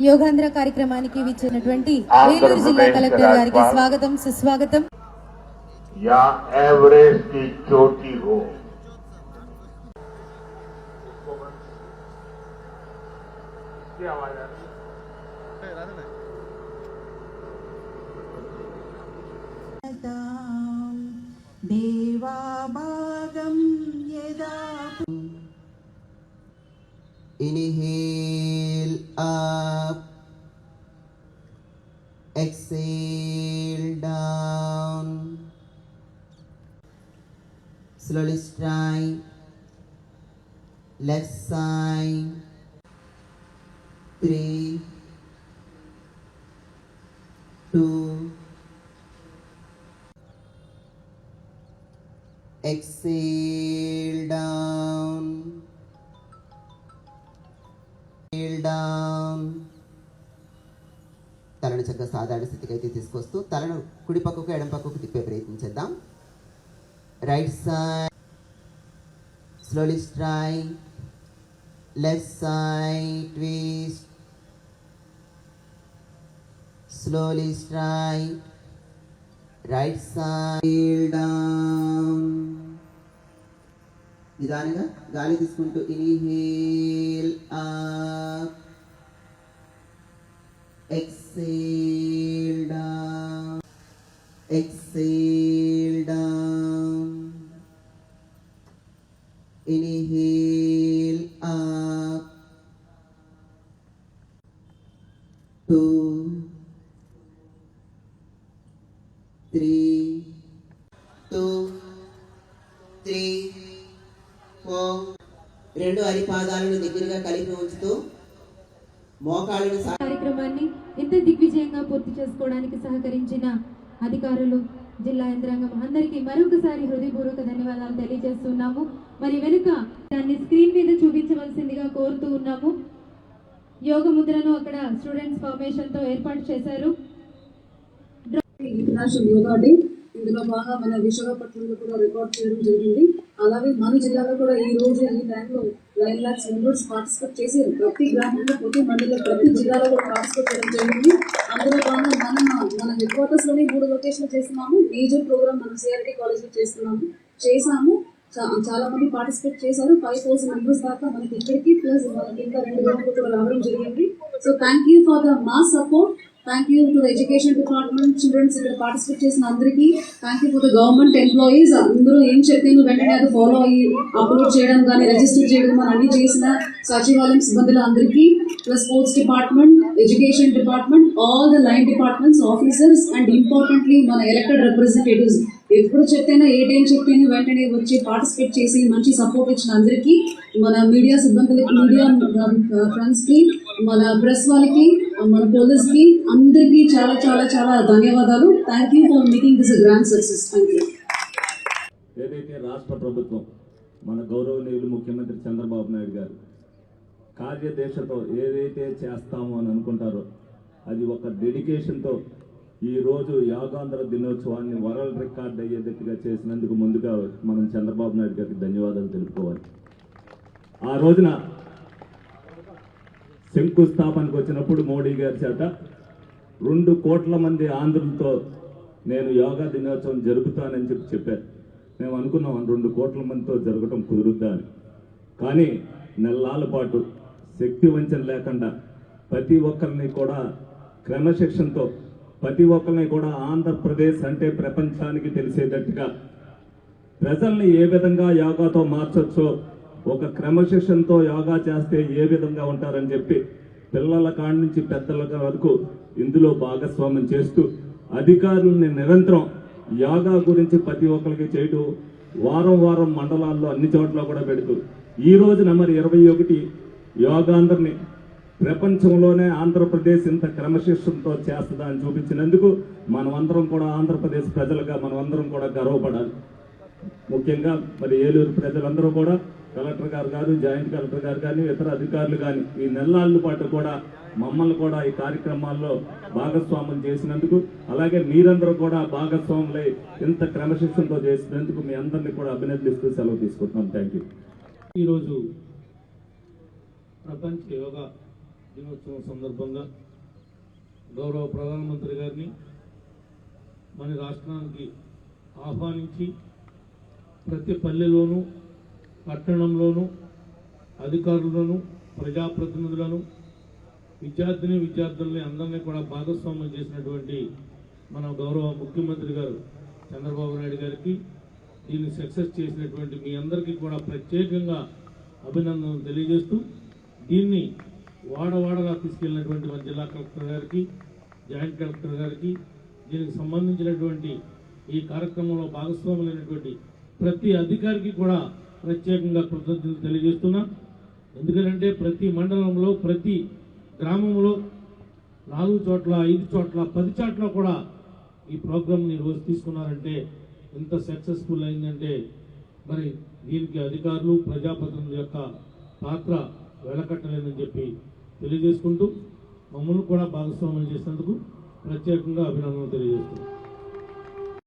యోగాంధ్ర కార్యక్రమానికి విచ్చినటువంటి వేలూరు జిల్లా కలెక్టర్ గారికి స్వాగతం సుస్వాగతం या एवरेस्ट की चोटी हो देवाभागं यदा Inhale up. Exhale down. Slowly strike. Left side. Three. Two. Exhale down. Exhale down. తలను చక్కగా సాధారణ స్థితికి అయితే తీసుకొస్తూ తలను కుడి పక్కకు ఎడం పక్కకు తిప్పే ప్రయత్నం చేద్దాం. Right side slowly strike left side twist slowly strike right side down నిదానంగా గాలి తీసుకుంటూ inhale up exhale down exhale down inhale up two three two three four రెండు అరిపాదాలను దగ్గరగా కలిపి ఉంచుతూ మోకాళ్ళను కార్యక్రమాన్ని ఇంత దిగ్విజయంగా పూర్తి చేసుకోవడానికి సహకరించిన అధికారులు జిల్లా యంత్రాంగం అందరికీ మరొకసారి హృదయపూర్వక ధన్యవాదాలు తెలియజేస్తున్నాము. మరి వెనుక దాన్ని స్క్రీన్ మీద చూపించవలసిందిగా కోరుతూ ఉన్నాము. యోగ ముద్రను అక్కడ స్టూడెంట్స్ ఫార్మేషన్తో ఏర్పాటు చేశారు. International Yoga day. ఇందులో బాగా మన విశాఖపట్నంలో కూడా రికార్డ్ చేయడం జరిగింది. అలాగే మన జిల్లాలో కూడా ఈ రోజు ఈ టైంలో నైన్ లాక్స్ మెంబర్స్ పార్టిసిపేట్ చేసి ప్రతి గ్రామంలో ప్రతి మండలం ప్రతి జిల్లాలో కూడా పార్టిసిపేట్ చేయడం జరిగింది. అందులో భాగంగా మనం మన హెడ్ క్వార్టర్స్లోనే మూడు లొకేషన్లు చేస్తున్నాము. మేజర్ ప్రోగ్రామ్ మనం సిఆర్టీ కాలేజ్లో చేస్తున్నాము చేసాము చాలా మంది పార్టిసిపేట్ చేశారు. ఫైవ్ థౌసండ్ మెంబర్స్ దాకా మనకి ఇక్కడికి ప్లస్ మనకి ఇంకా రెండు గ్రౌండ్లు కూడా రావడం జరిగింది. So thank you for the మా support. Thank you to education department children's ఇక్కడ పార్టిసిపేట్ చేసిన అందరికీ. Thank you for the government employees అందరూ ఏం చెప్పాను వెంటనే అది ఫాలో అయ్యి అప్లోడ్ చేయడం కానీ రిజిస్టర్ చేయడం కానీ అన్ని చేసిన సచివాలయం సిబ్బందులు అందరికీ. Plus sports department education department all the line departments officers and importantly మన ఎలక్టెడ్ రిప్రజెంటేటివ్స్ ఎప్పుడు చెప్తేనే ఏ టైం చెప్తేనే వెంటనే వచ్చి పార్టిసిపేట్ చేసి మంచి సపోర్ట్ ఇచ్చిన అందరికీ. మన మీడియా సిబ్బందులకి మీడియా ఫ్రెండ్స్కి uh, మన ప్రెస్ వాళ్ళకి మన పోలీస్కి అందరికీ చాలా చాలా చాలా ధన్యవాదాలు. Thank you for making this grand success thank you ఏదైతే రాష్ట్ర ప్రభుత్వం మన గౌరవనీయులు ముఖ్యమంత్రి చంద్రబాబు నాయుడు గారు కార్యదీక్షతో ఏదైతే చేస్తామో అని అనుకుంటారో అది ఒక డెడికేషన్తో ఈరోజు యాగాంధ్ర దినోత్సవాన్ని వరల్డ్ రికార్డ్ అయ్యేటట్టుగా చేసినందుకు ముందుగా మనం చంద్రబాబు నాయుడు గారికి ధన్యవాదాలు తెలుపుకోవాలి. ఆ రోజున శంకుస్థాపనకు వచ్చినప్పుడు మోడీ గారి చేత రెండు కోట్ల మంది ఆంధ్రులతో నేను యోగా దినోత్సవం జరుపుతానని చెప్పి చెప్పారు. మేము అనుకున్నాం రెండు కోట్ల మందితో జరగటం కుదురుద్దా అని. కానీ నెలల పాటు శక్తి వంచన లేకుండా ప్రతి ఒక్కరిని కూడా క్రమశిక్షణతో ప్రతి ఒక్కరిని కూడా ఆంధ్రప్రదేశ్ అంటే ప్రపంచానికి తెలిసేటట్టుగా ప్రజల్ని ఏ విధంగా యోగాతో మార్చొచ్చో ఒక క్రమశిక్షణతో యోగా చేస్తే ఏ విధంగా ఉంటారని చెప్పి పిల్లల కాడి నుంచి పెద్దల వరకు ఇందులో భాగస్వామ్యం చేస్తూ అధికారులని నిరంతరం యోగా గురించి ప్రతి ఒక్కరికి చేయటం వారం వారం మండలాల్లో అన్ని చోట్ల కూడా పెడుతూ ఈ రోజున మరి ఇరవై ఒకటి యోగాంధ్రని ప్రపంచంలోనే ఆంధ్రప్రదేశ్ ఇంత క్రమశిక్షణతో చేస్తుందా అని చూపించినందుకు మనమందరం కూడా ఆంధ్రప్రదేశ్ ప్రజలుగా మనమందరం కూడా గర్వపడాలి. ముఖ్యంగా మరి ఏలూరు ప్రజలందరూ కూడా కలెక్టర్ గారు కాదు జాయింట్ కలెక్టర్ గారు కానీ ఇతర అధికారులు కానీ ఈ నెలల పాటు కూడా మమ్మల్ని కూడా ఈ కార్యక్రమాల్లో భాగస్వాములు చేసినందుకు అలాగే మీరందరూ కూడా భాగస్వాములై ఇంత క్రమశిక్షణతో చేసినందుకు మీ అందరినీ కూడా అభినందిస్తూ సెలవు తీసుకుంటున్నాం. థ్యాంక్ యూ ఈరోజు ప్రపంచ యోగా దినోత్సవం సందర్భంగా గౌరవ ప్రధానమంత్రి గారిని మన రాష్ట్రానికి ఆహ్వానించి ప్రతి పల్లెలోనూ పట్టణంలోనూ అధికారులను ప్రజాప్రతినిధులను విద్యార్థిని విద్యార్థుల్ని అందరినీ కూడా భాగస్వామ్యం చేసినటువంటి మన గౌరవ ముఖ్యమంత్రి గారు చంద్రబాబు నాయుడు గారికి దీన్ని సక్సెస్ చేసినటువంటి మీ అందరికీ కూడా ప్రత్యేకంగా అభినందనలు తెలియజేస్తూ దీన్ని వాడవాడగా తీసుకెళ్ళినటువంటి మన జిల్లా కలెక్టర్ గారికి జాయింట్ కలెక్టర్ గారికి దీనికి సంబంధించినటువంటి ఈ కార్యక్రమంలో భాగస్వాములైనటువంటి ప్రతి అధికారికి కూడా ప్రత్యేకంగా కృతజ్ఞతలు తెలియజేస్తున్నా. ఎందుకంటే ప్రతి మండలంలో ప్రతి గ్రామంలో నాలుగు చోట్ల ఐదు చోట్ల పది చోట్ల కూడా ఈ ప్రోగ్రామ్ని రోజు తీసుకున్నారంటే ఎంత సక్సెస్ఫుల్ అయిందంటే మరి దీనికి అధికారులు ప్రజాప్రతినిధుల యొక్క పాత్ర వెలకట్టలేదని చెప్పి తెలియజేసుకుంటూ మమ్మల్ని కూడా భాగస్వామ్యం చేసినందుకు ప్రత్యేకంగా అభినందనలు తెలియజేస్తున్నాం.